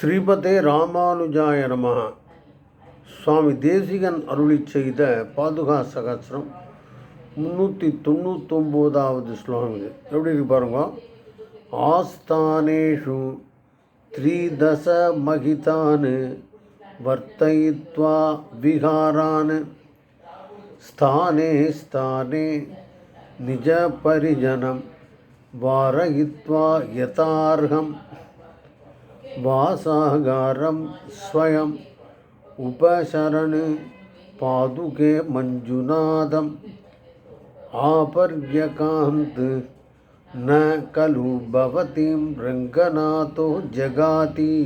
ஸ்ரீபதே ராமானுஜாய நம சுவாமி தேசிகன் அருளி செய்த பாதுகா சகசிரம் முந்நூற்றி தொண்ணூத்தொம்போதாவது ஸ்லோகம் இது. எப்படி இருக்கு பாருங்க. ஆஸ்தானேஷு த்ரீதச மகிதானு வர்த்தயித்வா விகாரான் ஸ்தானே ஸ்தானே நிஜ பரிஜனம் வாரயித்வா யதார்ஹம். वासागारं स्वयम् उपशरन् पादुके मञ्जुनादम् आपर्यकान्त् न खलु भवतीं रङ्गनाथो जगाति।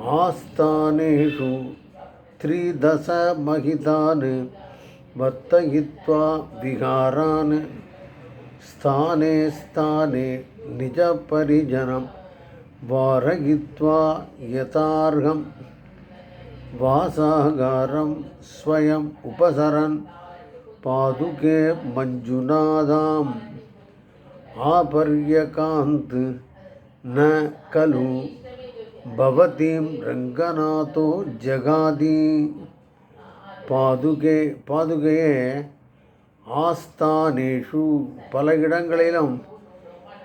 आस्थानेषु त्रिदशमहितान् वर्तयित्वा विहारान् स्थाने स्थाने निजपरिजनम् வாரயித்வா யதார்கம் வாசாகாரம் ஸ்வயம் உபசரன். பாதுகே மஞ்சுநாதாம். ஆபர்யகாந்த் ந கலு. பவதீம் ரங்கநாதோ ஜகாதி. பாதுகே பாதுகையே ஆஸ்தானேஷு. பல இடங்களிலும்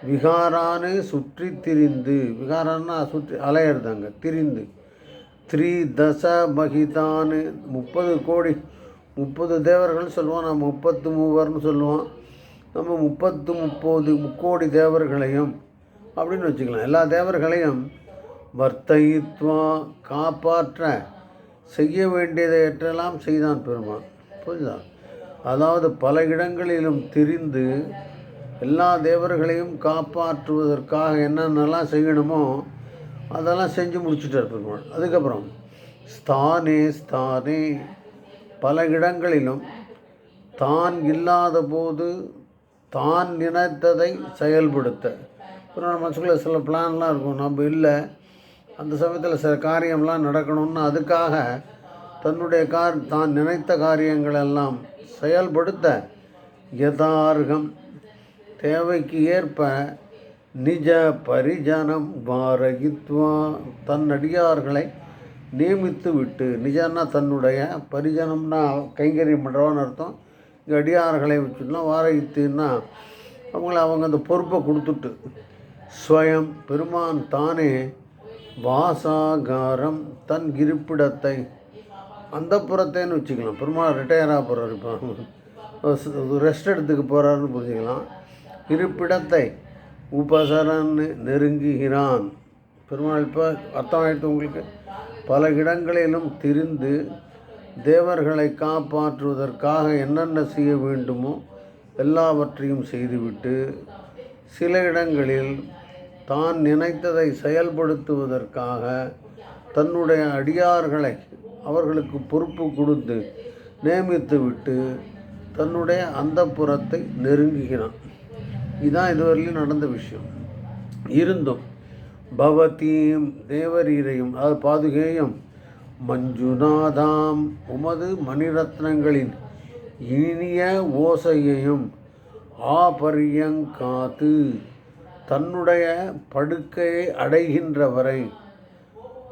விகாரானு சுற்றி திரிந்து விகாரான்னா சுற்றி அலையிறதாங்க திரிந்து. த்ரீ தச மகிதான்னு முப்பது கோடி முப்பது தேவர்கள் சொல்லுவோம் நம்ம முப்பத்து மூவர்னு சொல்லுவோம். நம்ம முப்பத்து முப்பது முக்கோடி தேவர்களையும் அப்படின்னு வச்சுக்கலாம். எல்லா தேவர்களையும் வர்த்தயித்வா காப்பாற்ற செய்ய வேண்டியதை எற்றெல்லாம் செய்தான் பெருமான். புரியுதா அதாவது பல இடங்களிலும் திரிந்து எல்லா தேவர்களையும் காப்பாற்றுவதற்காக என்னென்னலாம் செய்யணுமோ அதெல்லாம் செஞ்சு முடிச்சுட்டார் பெருமாள். அதுக்கப்புறம் ஸ்தானே ஸ்தானே. பல இடங்களிலும் தான் இல்லாத போது தான் நினைத்ததை செயல்படுத்த. அப்புறம் நம்ம மனசுக்குள்ள சில பிளான்லாம் இருக்கும். நம்ம இல்லை அந்த சமயத்தில் சில காரியம்லாம் நடக்கணும்னு அதுக்காக தன்னுடைய கார் தான் நினைத்த காரியங்களெல்லாம் செயல்படுத்த யதார்கம் தேவைக்கு ஏற்ப நிஜ பரிஜனம் வாரகித்வா தன் அடியார்களை நியமித்து விட்டு நிஜன்னா தன்னுடைய பரிஜனம்னா கைங்கரியம் பண்ணுறவான்னு அர்த்தம். இங்கே அடியார்களை வச்சுன்னா வாரகித்துன்னா அவங்கள அவங்க அந்த பொறுப்பை கொடுத்துட்டு ஸ்வயம் பெருமான் தானே வாசாகாரம் தன் இருப்பிடத்தை. அந்த புறத்தைன்னு வச்சுக்கலாம். பெருமாள் ரிட்டையராக போகிறார் இப்போ. ரெஸ்ட் எடுத்துக்க போகிறாருன்னு புரிஞ்சுக்கலாம். இருப்பிடத்தை உபசரன்னு நெருங்குகிறான். பெருமாள் இப்போ அர்த்தம் ஆயிடுத்து உங்களுக்கு. பல இடங்களிலும் திரிந்து தேவர்களை காப்பாற்றுவதற்காக என்னென்ன செய்ய வேண்டுமோ எல்லாவற்றையும் செய்துவிட்டு சில இடங்களில் தான் நினைத்ததை செயல்படுத்துவதற்காக தன்னுடைய அடியார்களை அவர்களுக்கு பொறுப்பு கொடுத்து நியமித்து விட்டு தன்னுடைய அந்த புறத்தை நெருங்குகிறான். இதுதான் இதுவரையிலும் நடந்த விஷயம். இருந்தும் பவதீம் தேவரீரையும் அதாவது பாதுகேயம் மஞ்சுநாதாம் உமது மணிரத்னங்களின் இனிய ஓசையையும் ஆபரியங்காத்து தன்னுடைய படுக்கையை அடைகின்ற வரை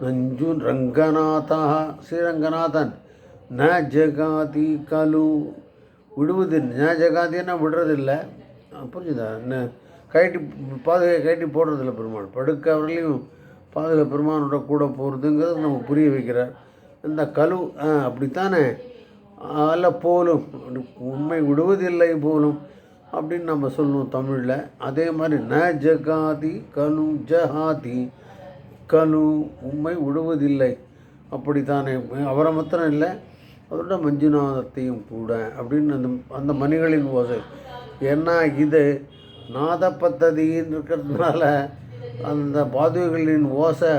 நஞ்சு ரங்கநாதா ஸ்ரீரங்கநாதன் ந ஜகாதி கலு. விடுவது ந ஜகாதின்னா விடுறதில்லை. புரிஞ்சுதா? என்ன கைட்டி பாதுகை கைட்டி போடுறதில்ல பெருமாள். படுக்க அவர்களையும் பாதுகை பெருமானோட கூட போகிறதுங்கிறது நம்ம புரிய வைக்கிறார். இந்த கழு அப்படித்தானே? அல்ல போலும் உண்மை விடுவதில்லை போலும் அப்படின்னு நம்ம சொல்லுவோம் தமிழில். அதே மாதிரி ந ஜகாதி கலு ஜஹாதி கலு உண்மை விடுவதில்லை. அப்படித்தானே? அவரை மாத்திரம் இல்லை அதோட மஞ்சுநாதத்தையும் கூட அப்படின்னு அந்த அந்த மணிகளின் ஓசை. ஏன்னா இது? நாதப்பத்ததின்னு இருக்கிறதுனால அந்த பாதுகைகளின் ஓசை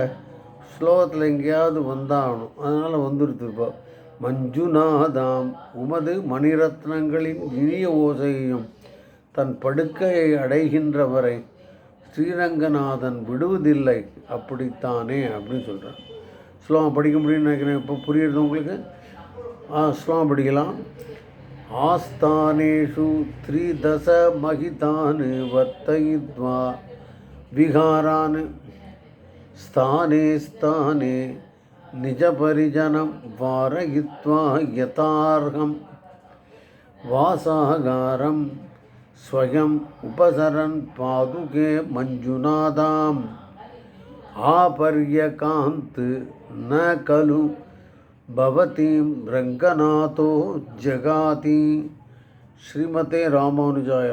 ஸ்லோகத்தில் எங்கேயாவது வந்தாகணும். அதனால் வந்துடுது இப்போ மஞ்சுநாதாம் உமது மணிரத்னங்களின் இனிய ஓசையையும் தன் படுக்கையை அடைகின்ற வரை ஸ்ரீரங்கநாதன் விடுவதில்லை. அப்படித்தானே? அப்படின்னு சொல்கிறான் ஸ்லோகம் படிக்க முடியும்னு நினைக்கிறேன். இப்போ புரியுறது உங்களுக்கு? ஸ்லோகம் படிக்கலாம். आस्थानेषु त्रिदशमहितान् वर्तयित्वा विहारान् स्थाने स्थाने निजपरिजनं वारयित्वा यथार्हं वासागारं स्वयम् उपसरन् पादुके मञ्जुनादाम्। आपर्यकान्त् न खलु பவதீம் ரங்கநாதோ ஜகாதி ஸ்ரீமதே ராமானுஜாய